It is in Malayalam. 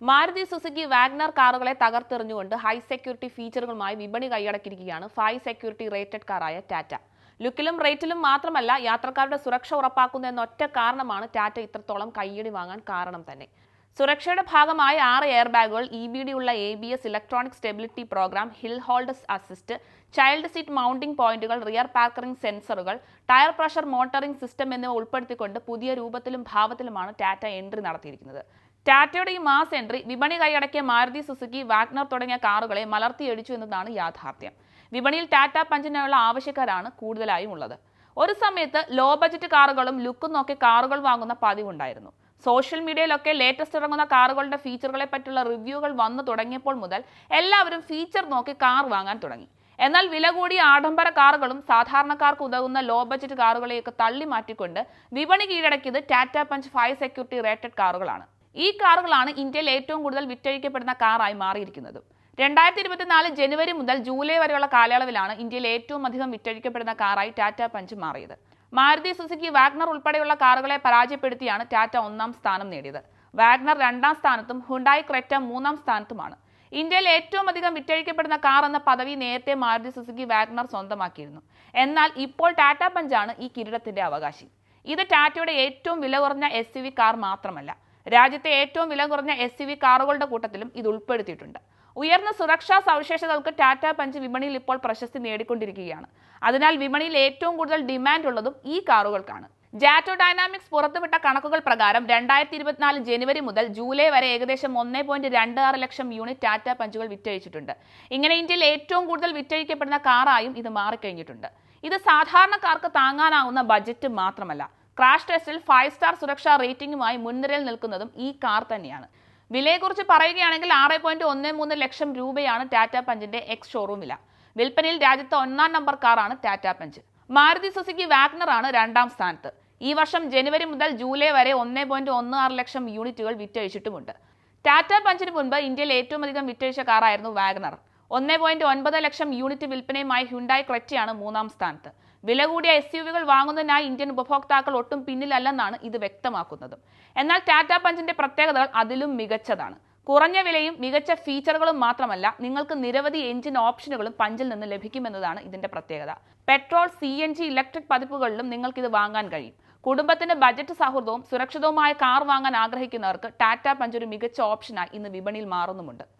മാരുതി സുസുക്കി വാഗ്നർ കാറുകളെ തകർത്തെറിഞ്ഞുകൊണ്ട് ഹൈ സെക്യൂരിറ്റി ഫീച്ചറുകളുമായി വിപണി കൈയടക്കിയിരിക്കുകയാണ് ഫൈ സെക്യൂരിറ്റി റേറ്റഡ് കാറായ ടാറ്റ. ലുക്കിലും റേറ്റിലും മാത്രമല്ല യാത്രക്കാരുടെ സുരക്ഷ ഉറപ്പാക്കുന്ന എന്ന ഒറ്റ കാരണമാണ് ടാറ്റ ഇത്രത്തോളം കയ്യടി വാങ്ങാൻ കാരണം തന്നെ. സുരക്ഷയുടെ ഭാഗമായി ആറ് എയർ ബാഗുകൾ ഇ ബി ഡി ഉള്ള A B S electronic stability program hill holds assist child seat mounting പോയിന്റുകൾ റിയർ പാർക്കറിംഗ് സെൻസറുകൾ ടയർ പ്രഷർ മോട്ടറിംഗ് സിസ്റ്റം എന്നിവ ഉൾപ്പെടുത്തിക്കൊണ്ട് പുതിയ രൂപത്തിലും ഭാവത്തിലുമാണ് ടാറ്റ എൻട്രി നടത്തിയിരിക്കുന്നത്. ടാറ്റയുടെ ഈ മാസ് എൻട്രി വിപണി കൈയടക്കിയ മാരുതി സുസുക്കി വാഗ്നർ തുടങ്ങിയ കാറുകളെ മലർത്തിയടിച്ചു എന്നതാണ് യാഥാർത്ഥ്യം. വിപണിയിൽ ടാറ്റ പഞ്ചിനുള്ള ആവശ്യക്കാരാണ് കൂടുതലായും ഉള്ളത്. ഒരു സമയത്ത് ലോ ബജറ്റ് കാറുകളും ലുക്കും നോക്കി കാറുകൾ വാങ്ങുന്ന പതിവുണ്ടായിരുന്നു. സോഷ്യൽ മീഡിയയിലൊക്കെ ലേറ്റസ്റ്റ് ഇറങ്ങുന്ന കാറുകളുടെ ഫീച്ചറുകളെ പറ്റിയുള്ള റിവ്യൂകൾ വന്നു തുടങ്ങിയപ്പോൾ മുതൽ എല്ലാവരും ഫീച്ചർ നോക്കി കാർ വാങ്ങാൻ തുടങ്ങി. എന്നാൽ വില കൂടിയ ആഡംബര കാറുകളും സാധാരണക്കാർക്ക് ഉതകുന്ന ലോ ബജറ്റ് കാറുകളെയൊക്കെ തള്ളി മാറ്റിക്കൊണ്ട് വിപണി കീഴടക്കിയത് Tata Punch five security rated കാറുകളാണ്. ഈ കാറുകളാണ് ഇന്ത്യയിൽ ഏറ്റവും കൂടുതൽ വിറ്റഴിക്കപ്പെടുന്ന കാറായി മാറിയിരിക്കുന്നത്. രണ്ടായിരത്തി ഇരുപത്തിനാല് ജനുവരി മുതൽ ജൂലൈ വരെയുള്ള കാലയളവിലാണ് ഇന്ത്യയിൽ ഏറ്റവും അധികം വിറ്റഴിക്കപ്പെടുന്ന കാറായി ടാറ്റ പഞ്ച് മാറിയത്. മാരുതി സുസുക്കി വാഗ്നർ ഉൾപ്പെടെയുള്ള കാറുകളെ പരാജയപ്പെടുത്തിയാണ് ടാറ്റ ഒന്നാം സ്ഥാനം നേടിയത്. വാഗ്നർ രണ്ടാം സ്ഥാനത്തും ഹുണ്ടായി ക്രെറ്റ മൂന്നാം സ്ഥാനത്തുമാണ്. ഇന്ത്യയിൽ ഏറ്റവും അധികം വിറ്റഴിക്കപ്പെടുന്ന കാർ എന്ന പദവി നേരത്തെ മാരുതി സുസുക്കി വാഗ്നർ സ്വന്തമാക്കിയിരുന്നു. എന്നാൽ ഇപ്പോൾ ടാറ്റ പഞ്ചാണ് ഈ കിരീടത്തിന്റെ അവകാശി. ഇത് ടാറ്റയുടെ ഏറ്റവും വില കുറഞ്ഞ എസ് കാർ മാത്രമല്ല. രാജ്യത്തെ ഏറ്റവും വില കുറഞ്ഞ എസ് വി കാറുകളുടെ കൂട്ടത്തിലും ഇത് ഉൾപ്പെടുത്തിയിട്ടുണ്ട്. ഉയർന്ന സുരക്ഷാ സവിശേഷതകൾക്ക് ടാറ്റ പഞ്ച് വിപണിയിൽ ഇപ്പോൾ പ്രശസ്തി നേടിക്കൊണ്ടിരിക്കുകയാണ്. അതിനാൽ വിപണിയിൽ ഏറ്റവും കൂടുതൽ ഡിമാൻഡ് ഉള്ളതും ഈ കാറുകൾക്കാണ്. ജാറ്റോ ഡൈനാമിക്സ് പുറത്തുവിട്ട കണക്കുകൾ പ്രകാരം രണ്ടായിരത്തി ഇരുപത്തിനാല് ജനുവരി മുതൽ ജൂലൈ വരെ ഏകദേശം ഒന്നേ പോയിന്റ് രണ്ട് ആറ് ലക്ഷം യൂണിറ്റ് ടാറ്റ പഞ്ചുകൾ വിറ്റഴിച്ചിട്ടുണ്ട്. ഇങ്ങനെ ഇന്ത്യയിൽ ഏറ്റവും കൂടുതൽ വിറ്റഴിക്കപ്പെടുന്ന കാറായും ഇത് മാറിക്കഴിഞ്ഞിട്ടുണ്ട്. ഇത് സാധാരണക്കാർക്ക് താങ്ങാനാവുന്ന ബജറ്റ് മാത്രമല്ല. ക്രാഷ് ടെസ്റ്റിൽ ഫൈവ് സ്റ്റാർ സുരക്ഷാ റേറ്റിംഗുമായി മുൻനിരയിൽ നിൽക്കുന്നതും ഈ കാർ തന്നെയാണ്. വിലയെക്കുറിച്ച് പറയുകയാണെങ്കിൽ ആറ് പോയിന്റ് ഒന്ന് മൂന്ന് ലക്ഷം രൂപയാണ് ടാറ്റ പഞ്ചിന്റെ എക്സ് ഷോറൂം വില. വിൽപ്പനയിൽ രാജ്യത്തെ ഒന്നാം നമ്പർ കാറാണ് Tata Punch. Maruti Suzuki Wagon R ആണ് രണ്ടാം സ്ഥാനത്ത്. ഈ വർഷം ജനുവരി മുതൽ ജൂലൈ വരെ ഒന്നേ പോയിന്റ് ഒന്ന് ആറ് ലക്ഷം യൂണിറ്റുകൾ വിറ്റഴിച്ചിട്ടുമുണ്ട്. ടാറ്റ പഞ്ചിന് മുൻപ് ഇന്ത്യയിൽ ഏറ്റവും അധികം വിറ്റഴിച്ച കാറായിരുന്നു വാഗ്നർ. ഒന്നേ പോയിന്റ് ഒൻപത് ലക്ഷം യൂണിറ്റ് വിൽപ്പനയുമായി ഹ്യുണ്ടായി ക്രെറ്റയാണ് മൂന്നാം സ്ഥാനത്ത്. വില കൂടിയ എസ് യു വികൾ വാങ്ങുന്നതിനായി ഇന്ത്യൻ ഉപഭോക്താക്കൾ ഒട്ടും പിന്നിലല്ലെന്നാണ് ഇത് വ്യക്തമാക്കുന്നത്. എന്നാൽ ടാറ്റ പഞ്ചിന്റെ പ്രത്യേകതകൾ അതിലും മികച്ചതാണ്. കുറഞ്ഞ വിലയും മികച്ച ഫീച്ചറുകളും മാത്രമല്ല നിങ്ങൾക്ക് നിരവധി എഞ്ചിൻ ഓപ്ഷനുകളും പഞ്ചിൽ നിന്ന് ലഭിക്കുമെന്നതാണ് ഇതിന്റെ പ്രത്യേകത. Petrol C N G electric പതിപ്പുകളിലും നിങ്ങൾക്ക് ഇത് വാങ്ങാൻ കഴിയും. കുടുംബത്തിന്റെ ബജറ്റ് സൗഹൃദവും സുരക്ഷിതവുമായ കാർ വാങ്ങാൻ ആഗ്രഹിക്കുന്നവർക്ക് ടാറ്റ പഞ്ച് ഒരു മികച്ച ഓപ്ഷനായി ഇന്ന് വിപണിയിൽ മാറുന്നുമുണ്ട്.